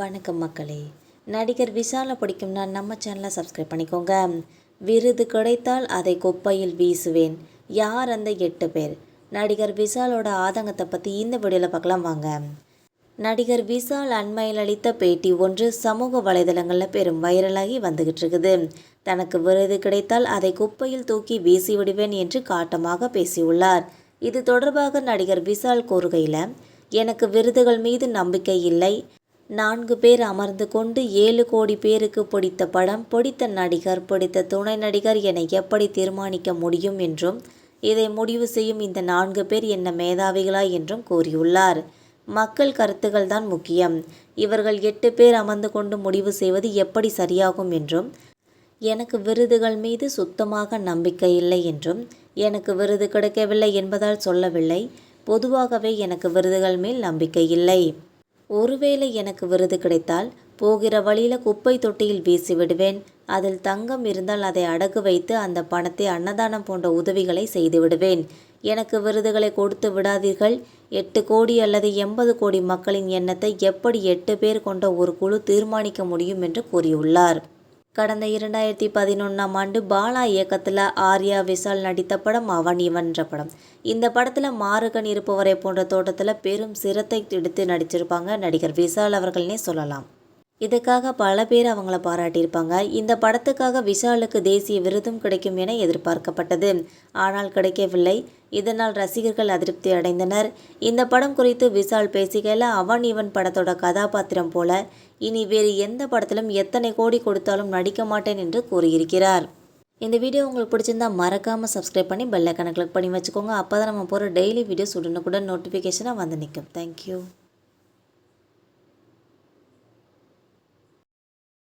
வணக்கம் மக்களே. நடிகர் விஷாலை பிடிக்கும்னா நம்ம சேனலை சப்ஸ்கிரைப் பண்ணிக்கோங்க. விருது கிடைத்தால் அதை குப்பையில் வீசுவேன். யார் அந்த எட்டு பேர்? நடிகர் விஷாலோட ஆதங்கத்தை பற்றி இந்த வீடியோவில் பார்க்கலாம் வாங்க. நடிகர் விஷால் அண்மையில் அளித்த பேட்டி ஒன்று சமூக வலைதளங்களில் பெரும் வைரலாகி வந்துகிட்டு இருக்குது. தனக்கு விருது கிடைத்தால் அதை குப்பையில் தூக்கி வீசி விடுவேன் என்று காட்டமாக பேசியுள்ளார். இது தொடர்பாக நடிகர் விஷால் கூறுகையில் எனக்கு விருதுகள் மீது நம்பிக்கை இல்லை. நான்கு பேர் அமர்ந்து கொண்டு ஏழு கோடி பேருக்கு பிடித்த படம் பிடித்த நடிகர் பிடித்த துணை நடிகர் என எப்படி தீர்மானிக்க முடியும் என்றும் இதை முடிவு செய்யும் இந்த நான்கு பேர் என்ன மேதாவிகளா என்றும் கூறியுள்ளார். மக்கள் கருத்துக்கள் தான் முக்கியம். இவர்கள் எட்டு பேர் அமர்ந்து கொண்டு முடிவு செய்வது எப்படி சரியாகும் என்றும் எனக்கு விருதுகள் மீது சுத்தமாக நம்பிக்கை இல்லை என்றும் எனக்கு விருது கிடைக்கவில்லை என்பதால் சொல்லவில்லை. பொதுவாகவே எனக்கு விருதுகள் மேல் நம்பிக்கை இல்லை. ஒருவேளை எனக்கு விருது கிடைத்தால் போகிற வழியில் குப்பை தொட்டியில் வீசி விடுவேன். அதில் தங்கம் இருந்தால் அதை அடகு வைத்து அந்த பணத்தை அன்னதானம் போன்ற உதவிகளை செய்து விடுவேன். எனக்கு விருதுகளை கொடுத்து விடாதீர்கள். எட்டு கோடி அல்லது எண்பது கோடி மக்களின் எண்ணத்தை எப்படி எட்டு பேர் கொண்ட ஒரு குழு தீர்மானிக்க முடியும் என்று கூறியுள்ளார். கடந்த இரண்டாயிரத்தி பதினொன்றாம் ஆண்டு பாலா இயக்கத்தில் ஆர்யா விஷால் நடித்த படம் அவன் இவன்ற படம். இந்த படத்தில் மாறுகன் இருப்பவரை போன்ற தோட்டத்தில் பெரும் சிரத்தை எடுத்து நடிச்சிருப்பாங்க நடிகர் விஷால் அவர்கள்னே சொல்லலாம். இதுக்காக பல பேர் அவங்கள பாராட்டியிருப்பாங்க. இந்த படத்துக்காக விஷாலுக்கு தேசிய விருதும் கிடைக்கும் என எதிர்பார்க்கப்பட்டது. ஆனால் கிடைக்கவில்லை. இதனால் ரசிகர்கள் அதிருப்தி அடைந்தனர். இந்த படம் குறித்து விஷால் பேசுகையில் அவன் இவன் படத்தோட கதாபாத்திரம் போல இனி வேறு எந்த படத்திலும் எத்தனை கோடி கொடுத்தாலும் நடிக்க மாட்டேன் என்று கூறியிருக்கிறார். இந்த வீடியோ உங்களுக்கு பிடிச்சிருந்தா மறக்காமல் சப்ஸ்கிரைப் பண்ணி பெல்லைக்கான கிளிக் பண்ணி வச்சுக்கோங்க. அப்போ தான் நம்ம போகிற டெய்லி வீடியோஸ் உடனுக்குடன் நோட்டிஃபிகேஷனாக வந்து நிற்கும். தேங்க்யூ